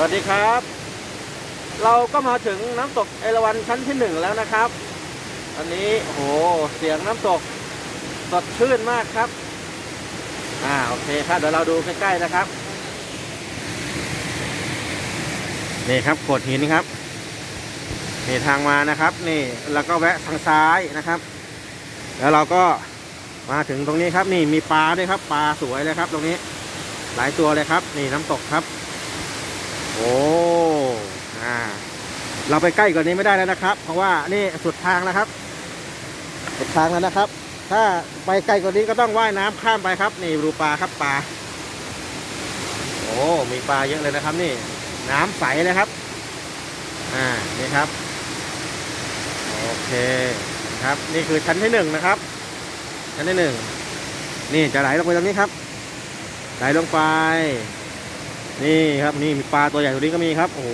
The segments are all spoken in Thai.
สวัสดีครับ เราก็มาถึงน้ำตกเอราวัณชั้นที่หนึ่งแล้วนะครับอันนี้โอ้โหเสียงน้ำตกสดชื่นมากครับอ่าโอเคครับเดี๋ยวเราดูใกล้ๆนะครับนี่ครับโขดหินครับนี่ทางมานะครับ นี่แล้วก็แวะทางซ้ายนะครับ แล้วเราก็มาถึงตรงนี้ครับ นี่มีปลาด้วยครับ ปลาสวยเลยครับ ตรงนี้ หลายตัวเลยครับ นี่น้ำตกครับ โอ้อ่าเราไปใกล้กว่านี้ไม่ได้แล้วนะครับ เพราะว่านี่สุดทางนะครับ สุดทางแล้วนะครับ ถ้าไปไกล้กว่านี้ก็ต้องว่ายน้ำข้ามไปครับ นี่ดูปลาครับปลาโอ้มีปลาเยอะเลยนะครับ นี่ น้ำใสเลยครับ อ่านี่ครับโอเคครับ นี่คือชั้นที่หนึ่งนะครับ ชั้นที่หนึ่งนี่จะไหลลงไปตรงนี้ครับ ไหลลงไป นี่ครับนี่มีปลาตัวใหญ่ตัวนี้ก็มีครับ โอ้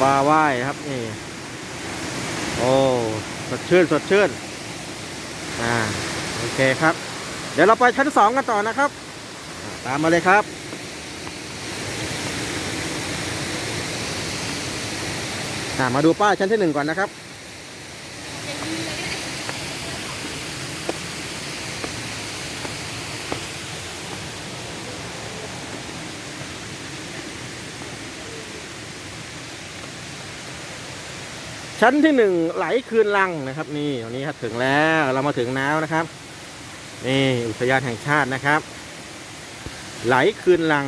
ปลาว่ายครับนี่โอ้สดชื่นสดชื่นอ่าโอเคครับ เดี๋ยวเราไปชั้นสองกันต่อนะครับ ตามมาเลยครับมาดูป้ายชั้นที่หนึ่งก่อนนะครับ ชั้นที่หนึ่งไหลคืนลังนะครับ นี่วันนี้ครับถึงแล้วเรามาถึงน้าวนะครับ นี่อุทยานแห่งชาตินะครับ ไหลคืนลัง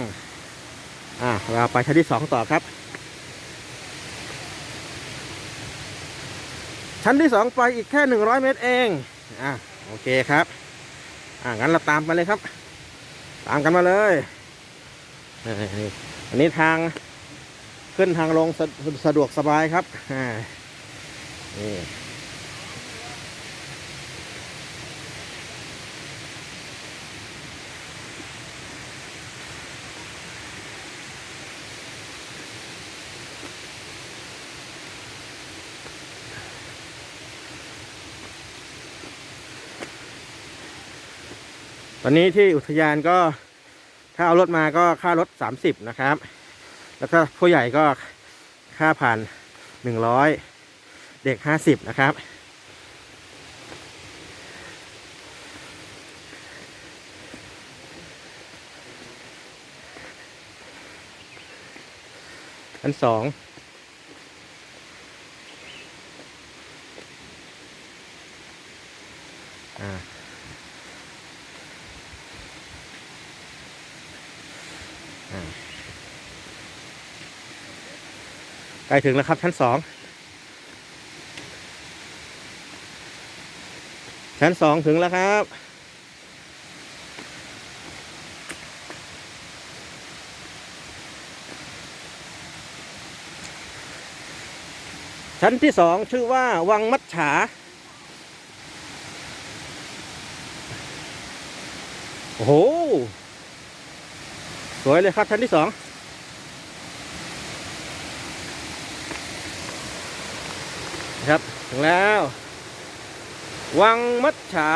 อ่าเราไปชั้นที่สองต่อครับ ชั้นที่สองไปอีกแค่หนึ่งร้อยเมตรเองอะโอเคครับอ่างั้นเราตามไปเลยครับ ตามกันมาเลยอันนี้ทางขึ้นทางลงสะสะดวกสบายครับอ่า นี่ตอนนี้ที่อุทยานก็ถ้าเอารถมาก็ค่ารถ 30 นะครับ แล้วก็ผู้ใหญ่ก็ค่าผ่าน 100 เด็ก50นะครับชั้นสองอ่าอ่าใกล้ถึงแล้วครับชั้นสอง ชั้นสองถึงแล้วครับ ชั้นที่สองชื่อว่าวังมัดฉา โอ้โห สวยเลยครับชั้นที่สองครับ ถึงแล้ว วังมัดฉา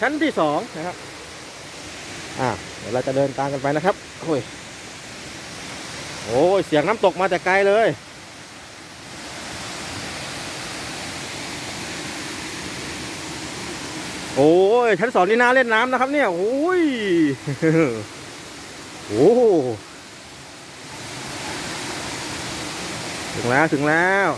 ชั้นที่สองนะครับ อ่าเดี๋ยวเราจะเดินตามกันไปนะครับ โอ้ย โอ้ย เสียงน้ำตกมาแต่ไกลเลย โอ้ย ชั้นสองนี่น่าเล่นน้ำนะครับเนี่ย โอ้ย โอ้ถึงแล้วถึงแล้ว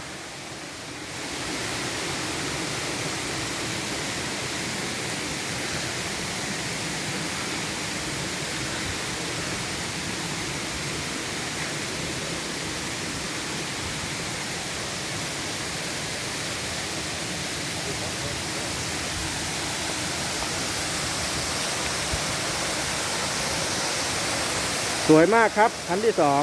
สวยมากครับชั้นที่สอง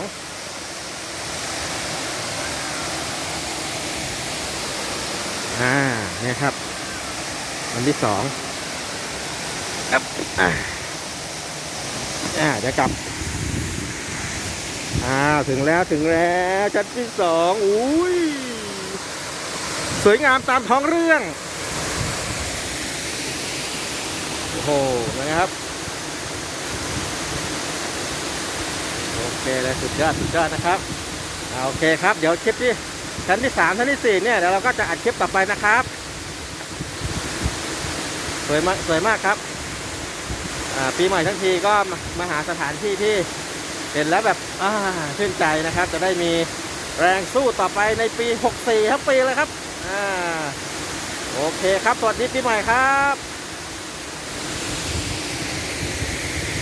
อ่าเนี่ยครับชั้นที่สองครับอ่าอ่าเดี๋ยวกลับอ่าถึงแล้วถึงแล้วชั้นที่สองอุ้ยสวยงามตามท้องเรื่อง โอ้โหนะครับ โอ เคเคเลยสุดยอดสุดยอดนะครับอ่าโอเคครับเดี๋ยวคลิปที่ชั้นที่สามชั้นที่สี่เนี่ยเดี๋ยวเราก็จะอัดคลิปต่อไปนะครับ สวยมากสวยมากครับอ่าปีใหม่ทั้งทีก็มามาหาสถานที่ที่เห็นแล้วแบบอ่าชื่นใจนะครับ จะได้มีแรงสู้ต่อไปในปี 64 ครับปีเลยครับอ่าโอเคครับ สวัสดีปีใหม่ครับ